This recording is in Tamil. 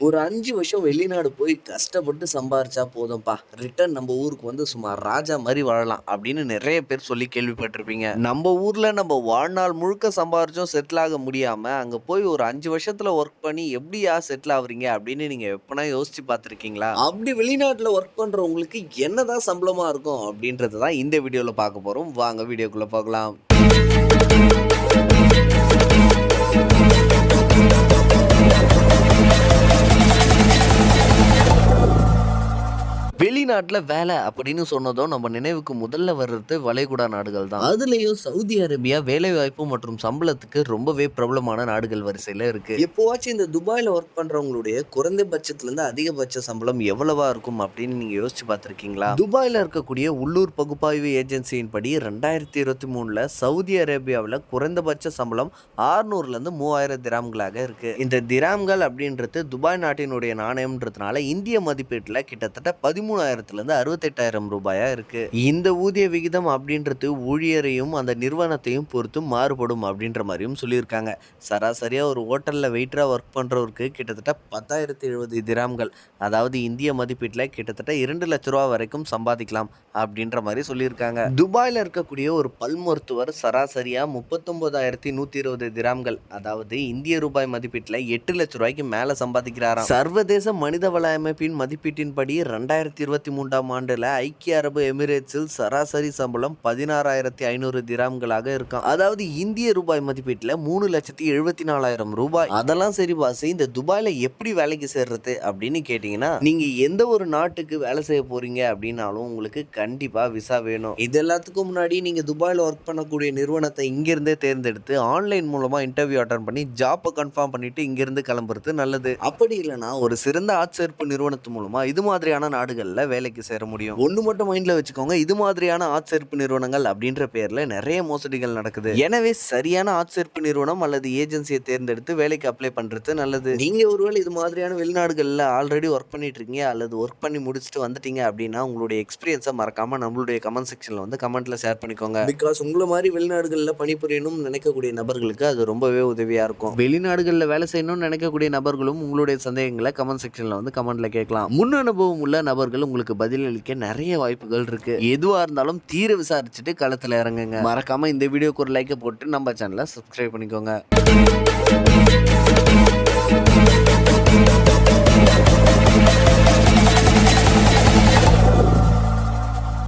ஒரு அஞ்சு வருஷம் வெளிநாடு போய் கஷ்டப்பட்டு சம்பாரிச்சா போதும்ப்பா. ரிட்டர்ன் நம்ம ஊருக்கு வந்து சும்மா ராஜா மாதிரி வாழலாம் அப்படின்னு நிறைய பேர் சொல்லி கேள்விப்பட்டிருப்பீங்க. நம்ம ஊர்ல நம்ம வாழ்நாள் முழுக்க சம்பாரிச்சும் செட்டில் ஆக முடியாம அங்க போய் ஒரு அஞ்சு வருஷத்துல ஒர்க் பண்ணி எப்படியா செட்டில் ஆகுறீங்க அப்படின்னு நீங்க எப்பனா யோசிச்சு பார்த்துருக்கீங்களா? அப்படி வெளிநாட்டில் ஒர்க் பண்றவங்களுக்கு என்னதான் சம்பளமா இருக்கும் அப்படின்றத தான் இந்த வீடியோவில் பார்க்க போறோம். வாங்க வீடியோக்குள்ள பார்க்கலாம் வெளிநாட்டில் வேலை அப்படின்னு சொன்னதும் நம்ம நினைவுக்கு முதல்ல வர்றது வளைகுடா நாடுகள் தான். அதுலேயும் சவுதி அரேபியா வேலைவாய்ப்பு மற்றும் சம்பளத்துக்கு ரொம்பவே பிரபலமான நாடுகள் வரிசையில் இருக்கு. எப்போவாச்சும் இந்த துபாயில் ஒர்க் பண்ணுறவங்களுடைய குறைந்தபட்சத்துலேருந்து அதிகபட்ச சம்பளம் எவ்வளவா இருக்கும் அப்படின்னு நீங்கள் யோசிச்சு பார்த்துருக்கீங்களா? துபாயில் இருக்கக்கூடிய உள்ளூர் பகுப்பாய்வு ஏஜென்சியின் படி ரெண்டாயிரத்தி இருபத்தி மூணில் சவுதி அரேபியாவில் குறைந்தபட்ச சம்பளம் ஆறுநூறுலேருந்து மூவாயிரம் திராம்களாக இருக்கு. இந்த திராம்கள் அப்படின்றது துபாய் நாட்டினுடைய நாணயம்ன்றதுனால இந்திய மதிப்பீட்டில் கிட்டத்தட்ட பதிமூணாயிரம் ஐம்பதாயிரத்துலேருந்து அறுபத்தெட்டாயிரம் ரூபாயா இருக்குது இந்த ஊதிய விகிதம் அப்படின்றது ஊழியரையும் அந்த நிறுவனத்தையும் பொறுத்து மாறுபடும் அப்படின்ற மாதிரியும் சொல்லியிருக்காங்க. சராசரியாக ஒரு ஹோட்டலில் வெயிட்டராக ஒர்க் பண்ணுறவருக்கு கிட்டத்தட்ட பத்தாயிரத்தி எழுபது திராம்கள். அதாவது இந்திய மதிப்பீட்டில் கிட்டத்தட்ட இரண்டு லட்ச ரூபா வரைக்கும் சம்பாதிக்கலாம் அப்படின்ற மாதிரி சொல்லியிருக்காங்க. துபாயில் இருக்கக்கூடிய ஒரு பல் மருத்துவர் சராசரியாக முப்பத்தொம்போதாயிரத்தி நூற்றி இருபது திராம்கள். அதாவது இந்திய ரூபாய் மதிப்பீட்டில் எட்டு லட்ச ரூபாய்க்கு மேலே சம்பாதிக்கிறாராம். சர்வதேச மனிதவள அமைப்பின் மதிப்பீட்டின்படி ரெண்டாயிரத்தி இருபத்தி மூன்றாம் ஆண்டில் ஐக்கிய அரபு எமிரேட்ஸில் சராசரி சம்பளம் பதினாறாயிரத்தி ஐநூறு திராம்களாக இருக்கும். அதாவது இந்திய ரூபாய் மதிப்பீட்டில் மூணு லட்சத்தி எழுபத்தி நாலாயிரம் ரூபாய். அதெல்லாம் சரி பாஸ் இந்த துபாயில் எப்படி வேலைக்கு சேர்றது அப்படின்னு கேட்டிங்கன்னா நீங்கள் எந்த ஒரு நாட்டுக்கு வேலை செய்ய போறீங்க அப்படின்னாலும் உங்களுக்கு கண்டிப்பாக விசா வேணும். இது எல்லாத்துக்கும் முன்னாடி நீங்கள் துபாயில் ஒர்க் பண்ணக்கூடிய நிறுவனத்தை இங்கிருந்தே தேர்ந்தெடுத்து ஆன்லைன் மூலமாக இன்டர்வியூ அட்டன் பண்ணி ஜாப்பை கன்ஃபார்ம் பண்ணிட்டு இங்கிருந்து கிளம்புறது நல்லது. அப்படி இல்லைன்னா ஒரு சிறந்த ஆட்சேர்ப்பு நிறுவனத்து மூலமாக இது மாதிரியான நாடுகளில் வேலைக்கு சேர முடியும். ஒன்று மட்டும் மைண்டில் வச்சுக்கோங்க. இது மாதிரியான ஆட்சேர்ப்பு நிறுவனங்கள் அப்படின்ற பேரில் நிறைய மோசடிகள் நடக்குது. எனவே சரியான ஆட்சேர்ப்பு நிறுவனம் அல்லது ஏஜென்சியை தேர்ந்தெடுத்து வேலைக்கு அப்ளை பண்ணுறது நல்லது. நீங்கள் ஒருவேளை இது மாதிரியான வெளிநாடுகளில் ஆல்ரெடி ஒர்க் பண்ணிட்டு இருக்கீங்க அல்லது ஒர்க் பண்ணி முடிச்சுட்டு வந்துட்டீங்க அப்படின்னா உங்களுடைய எக்ஸ்பீரியன்ஸை மறக்காமல் நம்மளுடைய கமெண்ட் செக்ஷனில் வந்து கமெண்ட்டில் ஷேர் பண்ணிக்கோங்க. பிகாஸ் உங்களை மாதிரி வெளிநாடுகளில் பணிபுரியணும்னு நினைக்கக்கூடிய நபர்களுக்கு அது ரொம்பவே உதவியாக இருக்கும். வெளிநாடுகளில் வேலை செய்யணும்னு நினைக்கக்கூடிய நபர்களும் உங்களுடைய சந்தேகங்களை கமெண்ட் செக்ஷனில் வந்து கமெண்ட்டில் கேட்கலாம். முன் அனுபவம் உள்ள நபர்கள் உங்களுக்கு பதிலளிக்க நிறைய வாய்ப்புகள் இருக்கு. எதுவாக இருந்தாலும் தீர விசாரிச்சுட்டு களத்தில் இறங்குங்க. மறக்காம இந்த வீடியோக்கு ஒரு லைக்கை போட்டு நம்ம சேனலை சப்ஸ்கிரைப் பண்ணிக்கோங்க.